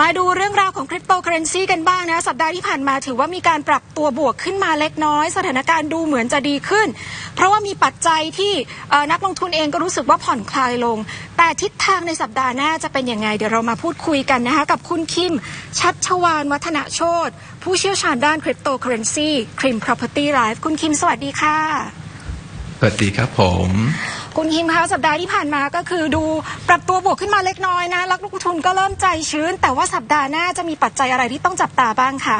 มาดูเรื่องราวของคริปโตเคอเรนซีกันบ้างนะ สัปดาห์ที่ผ่านมาถือว่ามีการปรับตัวบวกขึ้นมาเล็กน้อย สถานการณ์ดูเหมือนจะดีขึ้น เพราะว่ามีปัจจัยที่นักลงทุนเองก็รู้สึกว่าผ่อนคลายลง แต่ทิศทางในสัปดาห์หน้าจะเป็นยังไง เดี๋ยวเรามาพูดคุยกันนะคะ กับคุณคิม ชัดชวานวัฒนโชตผู้เชี่ยวชาญด้านคริปโตเคอเรนซีคริม Property Life คุณคิมสวัสดีค่ะสวัสดีครับผม คุณคิมคะสัปดาห์ที่ผ่านมาก็คือดูปรับตัวบวกขึ้นมาเล็กน้อยนะลักลงทุนก็เริ่มใจชื้น แต่ว่าสัปดาห์หน้าจะมีปัจจัยอะไรที่ต้องจับตาบ้างคะ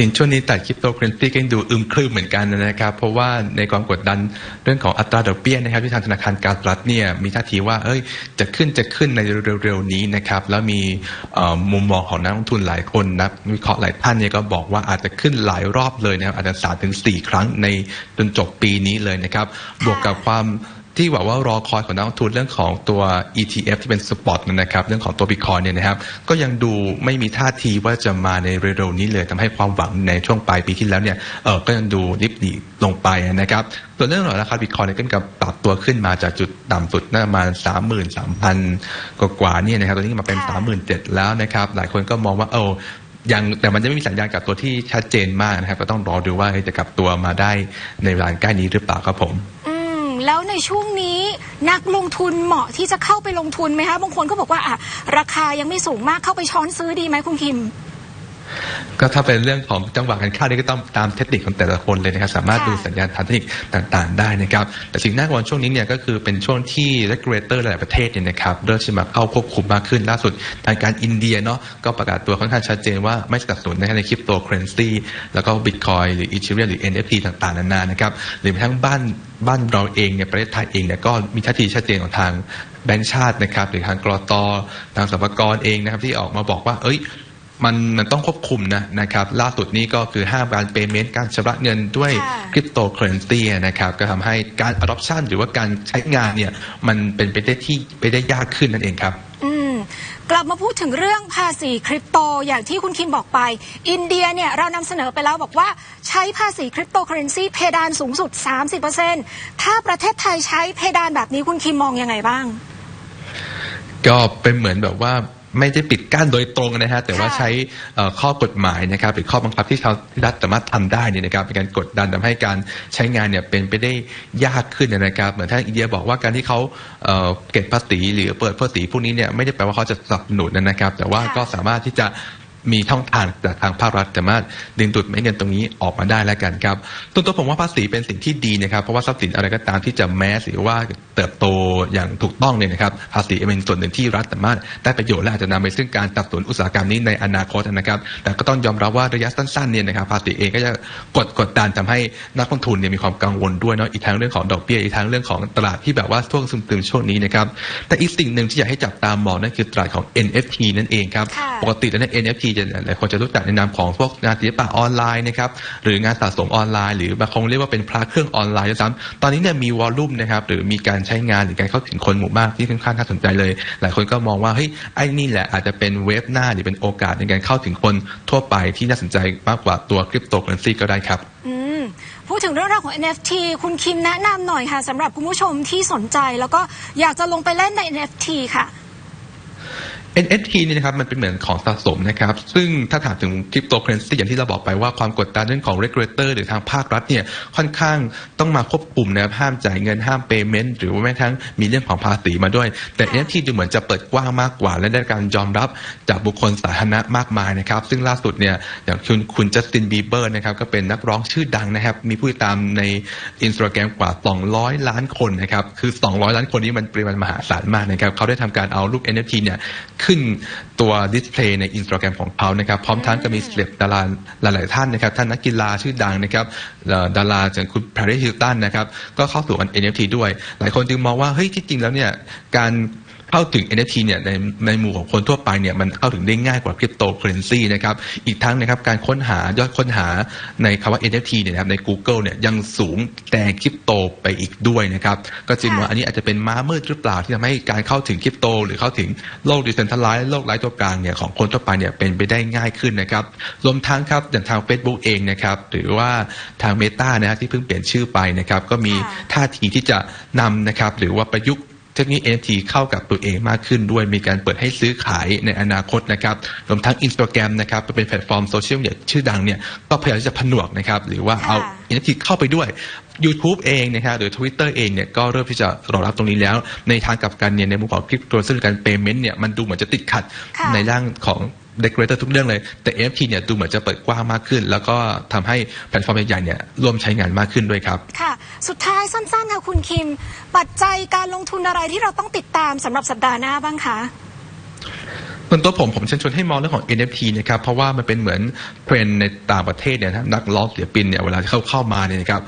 ริงช่วงนี้ตัดคริปโตเคอเรนซีก็ยังดูอึมครึมเหมือนกันนะครับ เพราะว่าในความกดดันเรื่องของอัตราดอกเบี้ยนะครับ ที่ทางธนาคารกลางรัฐเนี่ยมีท่าทีว่าเอ้ยจะขึ้นจะขึ้นในเร็วๆนี้นะครับ แล้วมีมุมมองของนักลงทุนหลายคนนักวิเคราะห์หลายท่านเนี่ยก็บอกว่าอาจจะขึ้นหลายรอบเลยนะครับอาจจะสามถึงสี่ครั้งในจนจบปีนี้เลยนะครับ บวกกับความ ที่บอกว่ารอคอยของนักลงทุนเรื่องของตัว ETF ที่เป็นสปอตนะครับเรื่องของตัวบิตคอยเนี่ยนะครับก็ยังดูไม่มีท่าทีว่าจะมาในเร็วๆนี้เลยทำให้ความหวังในช่วงปลายปีที่แล้วเนี่ยเออก็ยังดูริบหนีลงไปนะครับส่วนเรื่องของราคาบิตคอยเนี่ยก็กับปรับตัวขึ้นมาจากจุดต่ำสุดน่าประมาณสามหมื่นสามพันกว่าๆเนี่ยนะครับตอนนี้มาเป็นค่ะสามหมื่นเจ็ดแล้วนะครับหลายคนก็มองว่าเออยังแต่มันจะไม่มีสัญญาณกลับตัวที่ชัดเจนมากนะครับ ก็ต้องรอดูว่าเฮ้ยจะกลับตัวมาได้ในเวลาใกล้นี้หรือเปล่าครับผมอืม แล้วในช่วงนี้นักลงทุนเหมาะที่จะเข้าไปลงทุนไหมคะบางคนก็บอกว่าอะราคายังไม่สูงมากเข้าไปช้อนซื้อดีไหมคุณคิม ก็ถ้าเป็นเรื่องของจังหวะการเข้านี่ก็ต้องตามเทคนิคของแต่ละคนเลยนะครับสามารถค่ะดูสัญญาณทางเทคนิคต่างๆ ได้นะครับแต่สิ่งน่ากังวลช่วงนี้เนี่ยก็คือเป็นช่วงที่ regulator หลายประเทศเนี่ยนะครับเริ่มที่มาเข้าควบคุมมากขึ้นล่าสุด ทางการอินเดียเนาะก็ประกาศตัวค่อนข้างชัดเจนว่าไม่สนับสนุนในในคริปโตเคอเรนซีแล้วก็บิตคอยหรืออีเทเรียมหรือ NFT ต่างๆนานานะครับหรือแม้กระทั่งบ้านบ้านเราเองเนี่ยประเทศไทยเองเนี่ยก็มีท่าทีชัดเจนของทางแบงก์ชาตินะครับหรือทางกรอตทางสรรพากรเองนะครับที่ออกมาบอกว่าเอ้ย มันมันต้องควบคุมนะนะครับล่าสุดนี้ก็คือห้ามการเปย์เมนต์การชำระเงินด้วยค่ะคริปโตเคอเรนซีนะครับก็ทำให้การ adoption หรือว่าการใช้งานเนี่ยมันเป็นไปได้ที่ไปได้ยากขึ้นนั่นเองครับอืมกลับมาพูดถึงเรื่องภาษีคริปโตอย่างที่คุณคิมบอกไป อินเดียเนี่ยเรานำเสนอไปแล้วบอกว่าใช้ภาษีคริปโตเคอเรนซีเพดานสูงสุด 30%ถ้าประเทศไทยใช้เพดานแบบนี้คุณคิมมองยังไงบ้าง ก็เป็นเหมือนแบบว่า ไม่ได้ปิดกั้นโดยตรงนะฮะแต่ว่าค่ะใช้เอ่อข้อกฎหมายนะครับหรือข้อบังคับที่เขาที่รัฐสามารถทำได้เนี่ยนะครับเป็นการกดดันทำให้การใช้งานเนี่ยเป็นไปได้ยากขึ้นนะครับเหมือนท่านอินเดียบอกว่าการที่เขาเอ่อเก็บภาษีหรือเปิดภาษีพวกนี้เนี่ยไม่ได้แปลว่าเขาจะสนับสนุนนะครับ แต่ว่าค่ะก็สามารถที่จะ มีช่องทางจากทางภาครัฐสามารถดึงดูดเม็ดเงินตรงนี้ออกมาได้แล้วกันครับตัวตัวผมว่าภาษีเป็นสิ่งที่ดีนะครับ เพราะว่าทรัพย์สินอะไรก็ตามที่จะแมสหรือว่าเติบโตอย่างถูกต้องเนี่ยนะครับ ภาษีเป็นส่วนหนึ่งที่รัฐสามารถได้ประโยชน์และอาจจะนำไปซึ่งการสนับสนุนอุตสาหกรรมนี้ในอนาคตนะครับ แต่ก็ต้องยอมรับว่าระยะสั้นๆเนี่ยนะครับภาษีเองก็จะกดกดดันทำให้นักลงทุนเนี่ยมีความกังวลด้วยเนาะอีกทั้งเรื่องของดอกเบี้ยอีกทั้งเรื่องของตลาดที่แบบว่าช่วงซึมตึมช่วงนี้นะครับแต่อีกสิ่งหนึ่งที่อยากให้จับตามองนั่นคือตลาดของ NFT นั่นเองครับค่ะปกติแล้วเนี่ย NFT จะหลายคนจะรู้จักในนามของพวกงานศิลปะออนไลน์นะครับหรืองานสะสมออนไลน์ หรือบางคนเรียกว่าเป็นพระเครื่องออนไลน์ด้วยซ้ำตอนนี้เนี่ยมีวอลลุ่มนะครับหรือมีการใช้งานหรือการเข้าถึงคนหมู่มากที่ค่อนข้างน่าสนใจเลย หลายคนก็มองว่าเฮ้ยไอ้นี่แหละอาจจะเป็นเว็บหน้าหรือเป็นโอกาสในการเข้าถึงคนทั่วไปที่น่าสนใจมากกว่าตัวคริปโตเคอเรนซีก็ได้ครับพูดถึงเรื่องราวของ NFT คุณคิมแนะนำหน่อยค่ะสำหรับคุณผู้ชมที่สนใจ แล้วก็อยากจะลงไปเล่นใน NFT ค่ะ NFT นี่นะครับมันเป็นเหมือนของสะสมนะครับ ซึ่งถ้าถามถึงคริปโตเคอเรนซีอย่างที่เราบอกไปว่าความกดดันเรื่องของ regulator หรือทางภาครัฐเนี่ยค่อนข้างต้องมาควบคุมนะครับห้ามจ่ายเงินห้าม payment หรือว่าแม้กระทั่งมีเรื่องของภาษีมาด้วย แต่ NFT ดูเหมือนจะเปิดกว้างมากกว่า และได้การยอมรับจากบุคคลสาธารณะมากมายนะครับ ซึ่งล่าสุดเนี่ยอย่างคุณคุณจัสตินบีเบอร์นะครับก็เป็นนักร้องชื่อดังนะครับ มีผู้ติดตามในอินสตาแกรมกว่า 200 ล้านคนนะครับคือ 200 ล้านคนนี้มันปริมาณมหาศาลมากนะครับเขาได้ทำการเอารูป NFT เนี่ยขึ้นตัวดิสเพลย์ในอินสตาแกรมของเขานะครับพร้อมทั้งก็มีเสเลบดาราหลาย ๆ ท่านนะครับท่านนักกีฬาชื่อดังนะครับดาราจากคุณแพาริสฮิลตันนะครับก็เข้าสู่อัน NFT ด้วย หลายคนจึงมองว่าเฮ้ยที่จริงแล้วเนี่ยการ เข้าถึง NFT เนี่ยในในหมู่ของคนทั่วไปเนี่ยมันเข้าถึงได้ง่ายกว่าคริปโตเคอเรนซีนะครับอีกทั้งนะครับการค้นหายอดค้นหาในคำว่า NFT เนี่ยนะครับใน Google เนี่ยยังสูงแต่คริปโตไปอีกด้วยนะครับก็จึงว่าอันนี้อาจจะเป็นม้ามืดหรือเปล่าที่ทำให้การเข้าถึงคริปโต หรือเข้าถึงโลกดิจิทัลไลซ์โลกไร้ตัวกลางเนี่ยของคนทั่วไปเนี่ยเป็นไปได้ง่ายขึ้นนะครับรวมทั้งครับอย่างทาง Facebook เองนะครับหรือว่าทาง Meta นะฮะที่เพิ่งเปลี่ยนชื่อไปนะครับก็มีค่ะท่าทีที่จะนำนะครับหรือว่าประยุกต์ เทคโนโลยี NFT เข้ากับตัวเองมากขึ้นด้วยมีการเปิดให้ซื้อขายในอนาคตนะครับรวมทั้ง Instagram นะครับเป็นแพลตฟอร์มโซเชียลเนี่ยชื่อดังเนี่ยก็พยายามที่จะผนวกนะครับหรือว่าเอาค่ะ NFT เข้าไปด้วย YouTube เองนะครับหรือ Twitter เองเนี่ยก็เริ่มที่จะรองรับตรงนี้แล้ว ในทางกลับกันเนี่ยในมุมของคริปโตซึ่งการ payment เนี่ยมันดูเหมือนจะติดขัดค่ะในร่างของ เดคเรเตอร์ทุกเรื่องเลย แต่ NFT เนี่ยดูเหมือนจะเปิดกว้างมากขึ้น แล้วก็ทำให้แพลตฟอร์มใหญ่ๆเนี่ยร่วมใช้งานมากขึ้นด้วยครับ ค่ะ สุดท้ายสั้นๆค่ะคุณคิม ปัจจัยการลงทุนอะไรที่เราต้องติดตามสำหรับสัปดาห์หน้าบ้างคะ ส่วนตัวผมผมเชิญชวนให้มองเรื่องของ NFT นะครับเพราะว่ามันเป็นเหมือนเทรนด์ในต่างประเทศเนี่ยนะนักร้องศิลปินเนี่ยเวลาเข้าเข้ามาเนี่ยนะครับ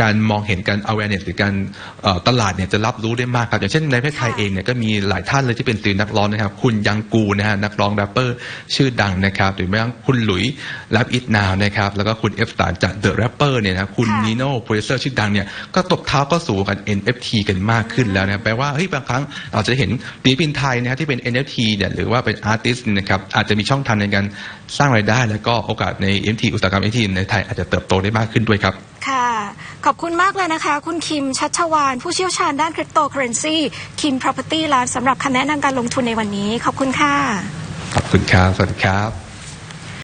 การมองเห็นการ awareness หรือการเอ่อตลาดเนี่ยจะรับรู้ได้มากครับอย่างเช่นในประเทศไทยค่ะเองเนี่ยก็มีหลายท่านเลยที่เป็นศิลปินนักร้องนะครับคุณยังกูนะฮะนักร้องแรปเปอร์ชื่อดังนะครับหรือแม้กระทั่งคุณหลุยแรปอิทนาวนะครับแล้วก็คุณเอฟสตาจาก The Rapper เนี่ยนะครับคุณค่ะนิโน่โปรดิวเซอร์ชื่อดังเนี่ยก็ตบเท้าก็สู่กัน NFT กันมากขึ้นแล้วนะครับแปลว่าเฮ้ยบางครั้งเราจะเห็นศิลปินไทยนะฮะที่เป็น NFT เนี่ยหรือว่าเป็นอาร์ติสต์นะครับอาจจะมีช่องทางในการสร้างรายได้ แล้วก็โอกาสใน NFT อุตสาหกรรม NFT ในไทยอาจจะเติบโตได้มากขึ้นด้วยครับ ค่ะ ขอบคุณมากเลยนะคะ คุณคิมชัชวาน ผู้เชี่ยวชาญด้านคริปโตเคอเรนซีคิม Property ร้านสำหรับคำแนะนำการลงทุนในวันนี้ ขอบคุณค่ะ ขอบคุณครับ สวัสดีครับ